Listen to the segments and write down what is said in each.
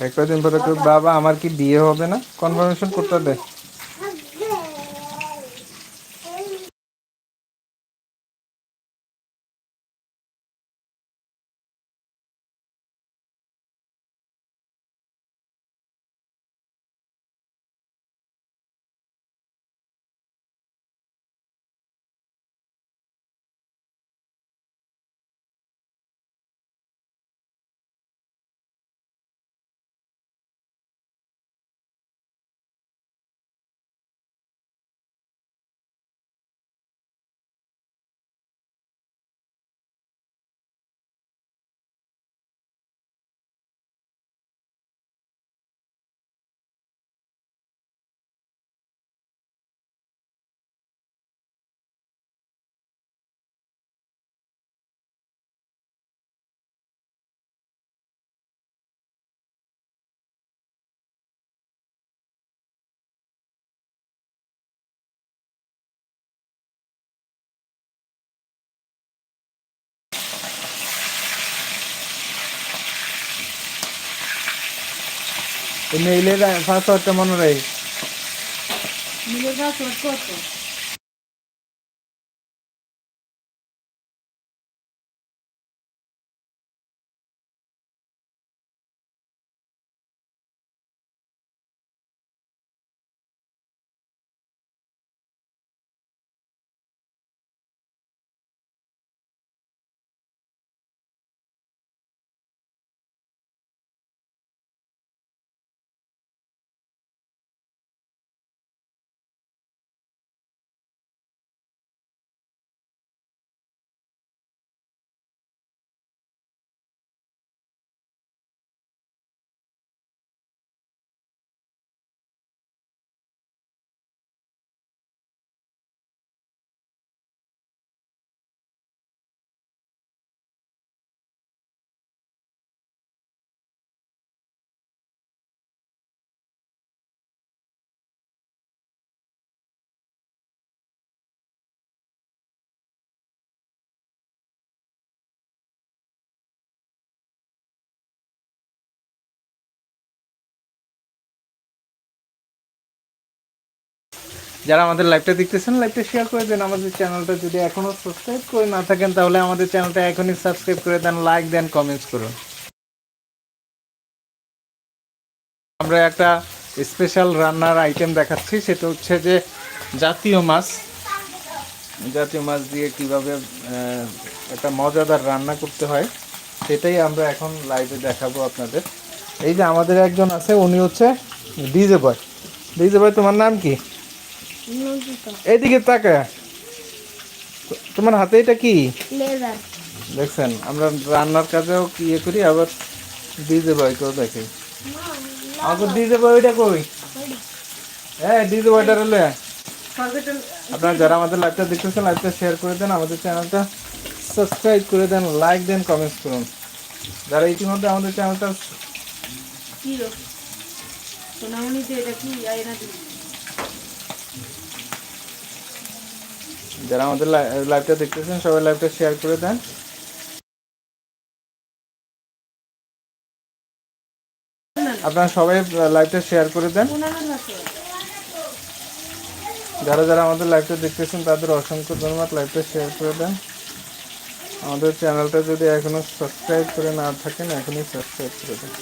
এক কদিন পরে তোর বাবা আমার কি বিয়ে হবে না? কনফার্মেশন করতে দে। মেইলের পাসওয়ার্ডটা মনে রাখ মিলে পাসওয়ার্ড কত? যারা আমাদের লাইভটা দেখতেছেন লাইভটা শেয়ার করে দেন। আমাদের চ্যানেলটা যদি এখনও সাবস্ক্রাইব করে না থাকেন, তাহলে আমাদের চ্যানেলটা এখনই সাবস্ক্রাইব করে দেন লাইক দেন কমেন্টস করুন। আমরা একটা স্পেশাল রান্নার আইটেম দেখাচ্ছি, সেটা হচ্ছে যে জাতীয় মাছ। জাতীয় মাছ দিয়ে কীভাবে একটা মজাদার রান্না করতে হয়, সেটাই আমরা এখন লাইভে দেখাবো আপনাদের। এই যে আমাদের একজন আছে, উনি হচ্ছে ডিজে বয়। ডিজে বয়, তোমার নাম কি? এইদিকে তাকা। তোমার হাতে এটা কি? দেখছেন আমরা রান্নার কাজেও কি ইয়ে করি আবার ডিজে বয়কেও দেখি। আমাকে ডিজে বয় ওইটা কই? হ্যাঁ ডিজে বয়টা রলে আপনারা যারা আমাদের লাইভটা দেখতেছেন লাইভটা শেয়ার করে দেন আমাদের চ্যানেলটা সাবস্ক্রাইব করে দেন লাইক দেন কমেন্টস করুন। যারা ইতিমধ্যে আমাদের চ্যানেলটা কি সোনামণি এটা কি? আয়না দিবি যারা আমাদের লাইভটা দেখতেছেন, সবাই লাইভটা শেয়ার করে দেন। আপনারা সবাই লাইভটা শেয়ার করে দেন। যারা যারা আমাদের লাইভটা দেখতেছেন, তাদের অসংখ্য ধন্যবাদ লাইভটা শেয়ার করে দেন। আমাদের চ্যানেলটা যদি এখনও সাবস্ক্রাইব করে না থাকেন, এখনই সাবস্ক্রাইব করে দেন।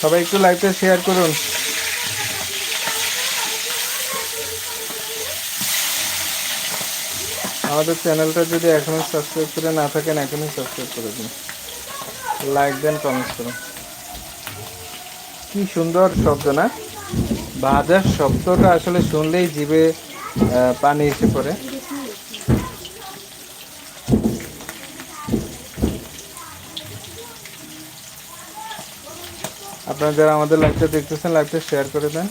সবাই একটু লাইভটা শেয়ার করুন। আমাদের চ্যানেলটা যদি এখনও সাবস্ক্রাইব করে না থাকেন, এখনই সাবস্ক্রাইব করে দিন। লাইক দেন কমেন্ট করুন। কি সুন্দর শব্দ না? বাজার শব্দটা আসলে শুনলেই জিভে পানি এসে পড়ে। আপনারা যারা আমাদের লাইভটা দেখতেছেন লাইভটা শেয়ার করে দেন।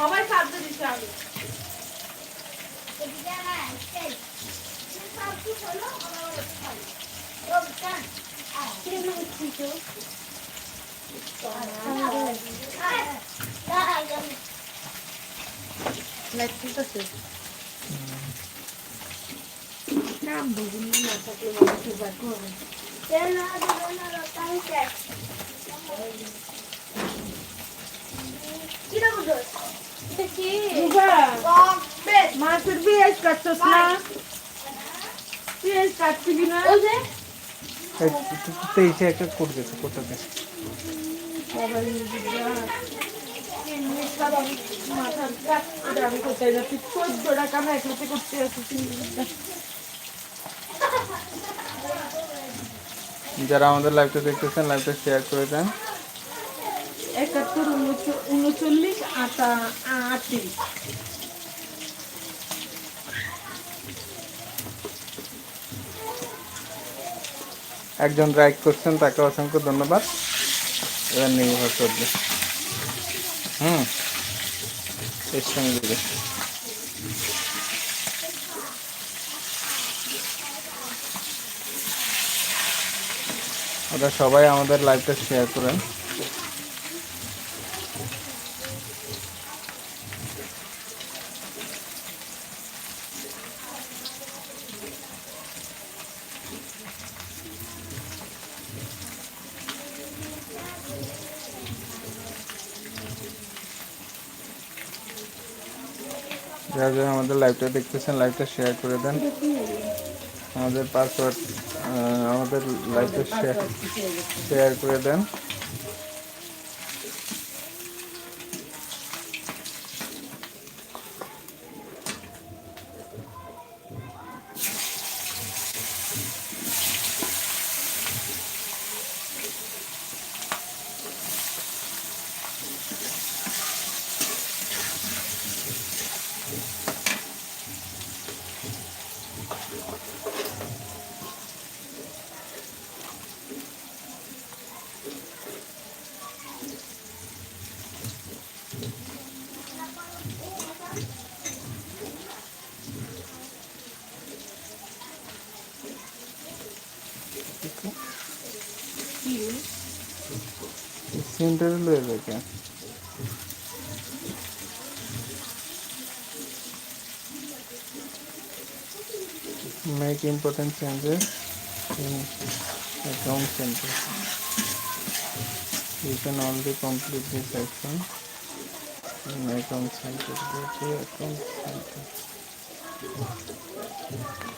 সবাই আগে ঠিক আছে কাম বুঝুন না থাকলে মানুষের বাদ করবে মাছের পেঁয়াজ কাটছস না? পেঁয়াজ তেইশে একটা কোট গেছে যারা আমাদের লাইভটা দেখতেছেন লাইভটা শেয়ার করে দেন। একাত্তর উনচল্লিশ, আটা আটত্রিশ। একজন লাইক করছেন, তাকে অসংখ্য ধন্যবাদ। এবার নির্ভর করবে হুম। এর সঙ্গে ওরা সবাই আমাদের লাইভটা শেয়ার করেন। যারা যারা আমাদের লাইভটা দেখতেছেন লাইভটা শেয়ার করে দেন। আমাদের পাসওয়ার্ড আমাদের লাইভটা শেয়ার শেয়ার করে দেন। সেন্টারে লয়ে যাকে make important changes in account center you can only complete this action in account center go to account center Mhm.